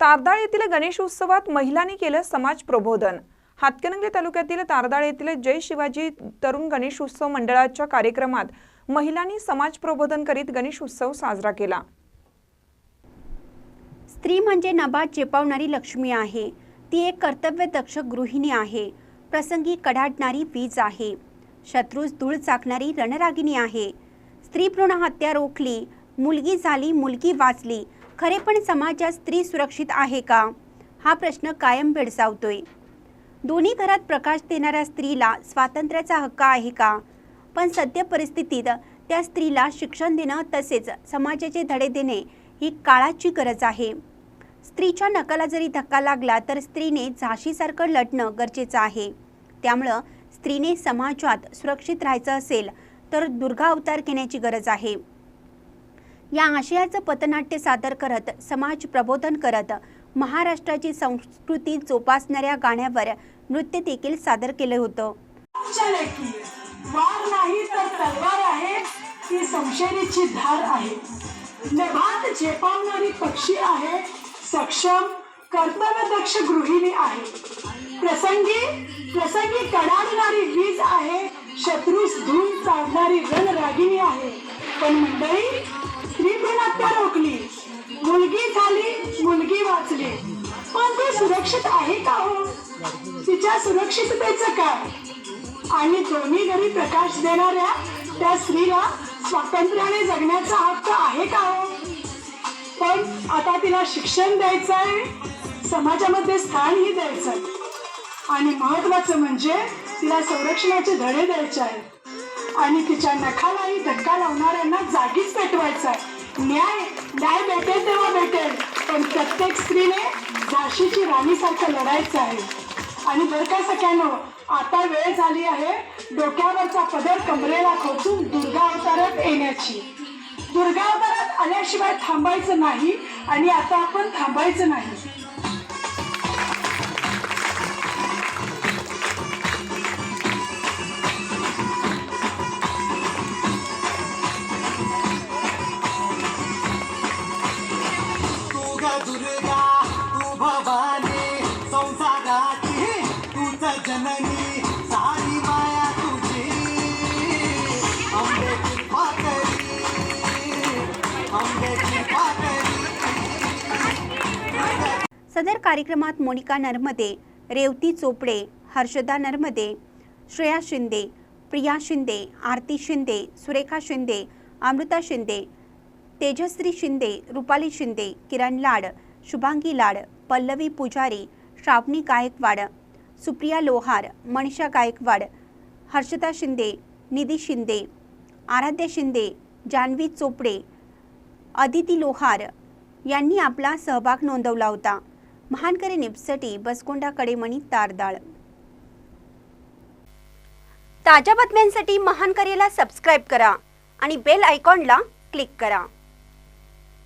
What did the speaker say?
तारदाळ येथील गणेश उत्सवात महिलांनी केलं समाज प्रबोधन. हातकणंगले तालुक्यातील तारदाळ येथील जय शिवाजी तरुण गणेश उत्सव मंडळाच्या कार्यक्रमात महिलांनी समाज प्रबोधन करीत गणेश उत्सव साजरा केला. स्त्री म्हणजे नभात चेपावणारी लक्ष्मी आहे. ती एक कर्तव्यदक्ष गृहिणी आहे. प्रसंगी कडाडणारी वीज आहे. शत्रूस धूळ चाकणारी रणरागिणी आहे. स्त्री भ्रूण हत्या रोखली मुलगी झाली मुलगी वाचली खरे पण समाजात स्त्री सुरक्षित आहे का? हा प्रश्न कायम भेडसावतोय. दोन्ही घरात प्रकाश देणाऱ्या स्त्रीला स्वातंत्र्याचा हक्क आहे का? पण सद्य परिस्थितीत त्या स्त्रीला शिक्षण देणं तसेच समाजाचे धडे देणे ही काळाची गरज आहे. स्त्रीच्या नकाला जरी धक्का लागला तर स्त्रीने झाशीसारखं लढणं गरजेचं आहे. त्यामुळं स्त्रीने समाजात सुरक्षित राहायचं असेल तर दुर्गा अवतार घेण्याची गरज आहे. या आशयाचं पथनाट्य सादर करत समाज प्रबोधन करत महाराष्ट्राची संस्कृती जोपासणाऱ्या गाण्यावर नृत्य देखील सादर केलं होतं. वार नाही तर तलवार आहे ती संशयरीची धार आहे. नभात झेपावणारी पक्षी आहे सक्षम कर्तव्यदक्ष गृहिणी आहे. प्रसंगी प्रसंगी कडाडणारी वीज आहे शत्रूस धूम चालणारी रणरागिणी आहे. पण मंडळी स्त्री पण हत्या रोखली. मुलगी झाली मुलगी वाचली. पण ती सुरक्षित आहे का हो? तिच्या सुरक्षिततेचं काय? आणि दोन्ही घरी प्रकाश देणाऱ्या त्या स्त्रीला स्वातंत्र्याने जगण्याचा हक्क आहे का हो? पण आता तिला शिक्षण द्यायचं आहे समाजामध्ये स्थानही द्यायचं आहे आणि महत्वाचं म्हणजे तिला संरक्षणाचे धडे द्यायचे आहेत. आणि तिच्या नखाला धक्का लावणाऱ्यांना जागीच पेटवायचं आहे न्याय न्याय भेटेल तेव्हा भेटेल. पण प्रत्येक स्त्रीने झाशीची राणीसारखं लढायचं आहे. आणि बरं का सगळ्यांनो आता वेळ झाली आहे डोक्यावरचा पदर कमरेला खोचून दुर्गा अवतारात येण्याची. दुर्गा अवतारात आल्याशिवाय थांबायचं नाही आणि आता आपण थांबायचं नाही. तू दुर्गा तू भवानी संसाराची तूच जननी सारी माया तुझी. आंबे कृपा करी आंबे कृपा करी सदर कार्यक्रमात मोनिका नर्मदे रेवती चोपडे हर्षदा नर्मदे श्रेया शिंदे प्रिया शिंदे आरती शिंदे सुरेखा शिंदे अमृता शिंदे तेजश्री शिंदे रुपाली शिंदे किरण लाड शुभांगी लाड पल्लवी पुजारी श्रावणी गायकवाड सुप्रिया लोहार मनीषा गायकवाड हर्षदा शिंदे निधी शिंदे आराध्य शिंदे जान्हवी चोपडे अदिती लोहार यांनी आपला सहभाग नोंदवला होता. महानकरी निपसटी बसकोंडा कडेमणी तारदाळ. ताज्या बातम्यांसाठी महानकरीला सबस्क्राईब करा आणि बेल आयकॉनला क्लिक करा.